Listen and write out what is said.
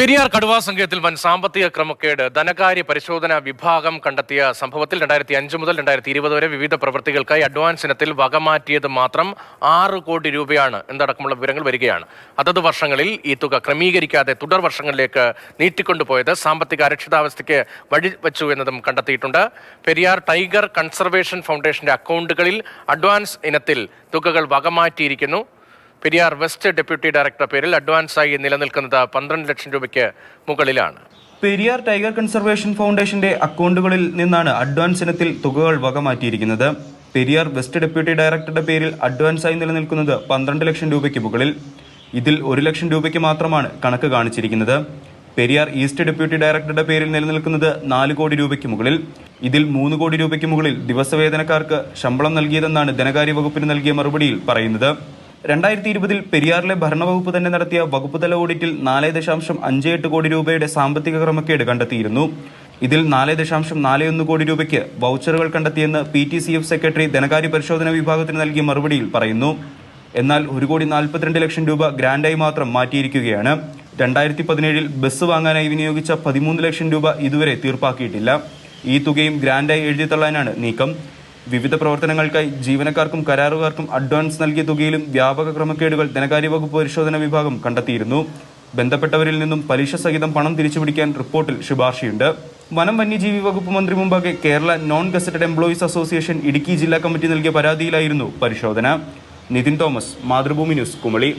പെരിയാർ കടുവാ സംഘത്തിൽ വൻ സാമ്പത്തിക ക്രമക്കേട്. ധനകാര്യ പരിശോധന വിഭാഗം കണ്ടെത്തിയ സംഭവത്തിൽ രണ്ടായിരത്തി അഞ്ച് മുതൽ രണ്ടായിരത്തി ഇരുപത് വരെ വിവിധ പ്രവൃത്തികൾക്കായി അഡ്വാൻസ് ഇനത്തിൽ വകമാറ്റിയത് മാത്രം ആറ് കോടി രൂപയാണ് എന്നടക്കമുള്ള വിവരങ്ങൾ വരികയാണ്. അതത് വർഷങ്ങളിൽ ഈ തുക ക്രമീകരിക്കാതെ തുടർ വർഷങ്ങളിലേക്ക് നീട്ടിക്കൊണ്ടുപോയത് സാമ്പത്തിക അരക്ഷിതാവസ്ഥയ്ക്ക് വഴിവെച്ചു എന്നതും കണ്ടെത്തിയിട്ടുണ്ട്. പെരിയാർ ടൈഗർ കൺസർവേഷൻ ഫൗണ്ടേഷന്റെ അക്കൗണ്ടുകളിൽ അഡ്വാൻസ് ഇനത്തിൽ തുകകൾ വകമാറ്റിയിരിക്കുന്നു പെരിയാർ വെസ്റ്റ് ഡെപ്യൂട്ടി ഡയറക്ടർ പേരിൽ അഡ്വാൻസായി നിലനിൽക്കുന്നത് പന്ത്രണ്ട് ലക്ഷം രൂപയ്ക്ക് മുകളിലാണ്. പെരിയാർ ടൈഗർ കൺസർവേഷൻ ഫൗണ്ടേഷന്റെ അക്കൗണ്ടുകളിൽ നിന്നാണ് അഡ്വാൻസ് ഇനത്തിൽ തുകകൾ വകമാറ്റിയിരിക്കുന്നത്. പെരിയാർ വെസ്റ്റ് ഡെപ്യൂട്ടി ഡയറക്ടറുടെ പേരിൽ അഡ്വാൻസായി നിലനിൽക്കുന്നത് പന്ത്രണ്ട് ലക്ഷം രൂപയ്ക്ക് മുകളിൽ. ഇതിൽ ഒരു ലക്ഷം രൂപയ്ക്ക് മാത്രമാണ് കണക്ക് കാണിച്ചിരിക്കുന്നത്. പെരിയാർ ഈസ്റ്റ് ഡെപ്യൂട്ടി ഡയറക്ടറുടെ പേരിൽ നിലനിൽക്കുന്നത് നാല് കോടി രൂപയ്ക്ക് മുകളിൽ. ഇതിൽ മൂന്ന് കോടി രൂപയ്ക്ക് മുകളിൽ ദിവസവേതനക്കാർക്ക് ശമ്പളം നൽകിയതെന്നാണ് ധനകാര്യ വകുപ്പിന് നൽകിയ മറുപടിയിൽ പറയുന്നത്. രണ്ടായിരത്തി ഇരുപതിൽ പെരിയാറിലെ ഭരണവകുപ്പ് തന്നെ നടത്തിയ വകുപ്പുതല ഓഡിറ്റിൽ നാല് ദശാംശം അഞ്ച് എട്ട് കോടി രൂപയുടെ സാമ്പത്തിക ക്രമക്കേട് കണ്ടെത്തിയിരുന്നു. ഇതിൽ നാല് ദശാംശം നാല് ഒന്ന് കോടി രൂപയ്ക്ക് വൗച്ചറുകൾ കണ്ടെത്തിയെന്ന് P T C F secretary ധനകാര്യ പരിശോധന വിഭാഗത്തിന് നൽകിയ മറുപടിയിൽ പറയുന്നു. എന്നാൽ ഒരു കോടി നാൽപ്പത്തിരണ്ട് ലക്ഷം രൂപ ഗ്രാൻഡായി മാത്രം മാറ്റിയിരിക്കുകയാണ്. രണ്ടായിരത്തി പതിനേഴിൽ ബസ് വാങ്ങാനായി വിനിയോഗിച്ച പതിമൂന്ന് ലക്ഷം രൂപ ഇതുവരെ തീർപ്പാക്കിയിട്ടില്ല. ഈ തുകയും ഗ്രാൻഡായി എഴുതി തള്ളാനാണ് നീക്കം. വിവിധ പ്രവർത്തനങ്ങൾക്കായി ജീവനക്കാർക്കും കരാറുകാർക്കും അഡ്വാൻസ് നൽകിയ തുകയിലും വ്യാപക ക്രമക്കേടുകൾ ധനകാര്യ വകുപ്പ് പരിശോധന വിഭാഗം കണ്ടെത്തിയിരുന്നു. ബന്ധപ്പെട്ടവരിൽ നിന്നും പലിശ സഹിതം പണം തിരിച്ചുപിടിക്കാൻ റിപ്പോർട്ടിൽ ശുപാർശയുണ്ട്. വനം വന്യജീവി വകുപ്പ് മന്ത്രി മുമ്പാകെ Kerala non gazetted employees association Idukki ജില്ലാ കമ്മിറ്റി നൽകിയ പരാതിയിലായിരുന്നു പരിശോധന. Nitin Thomas Mathrubhumi news Kumily.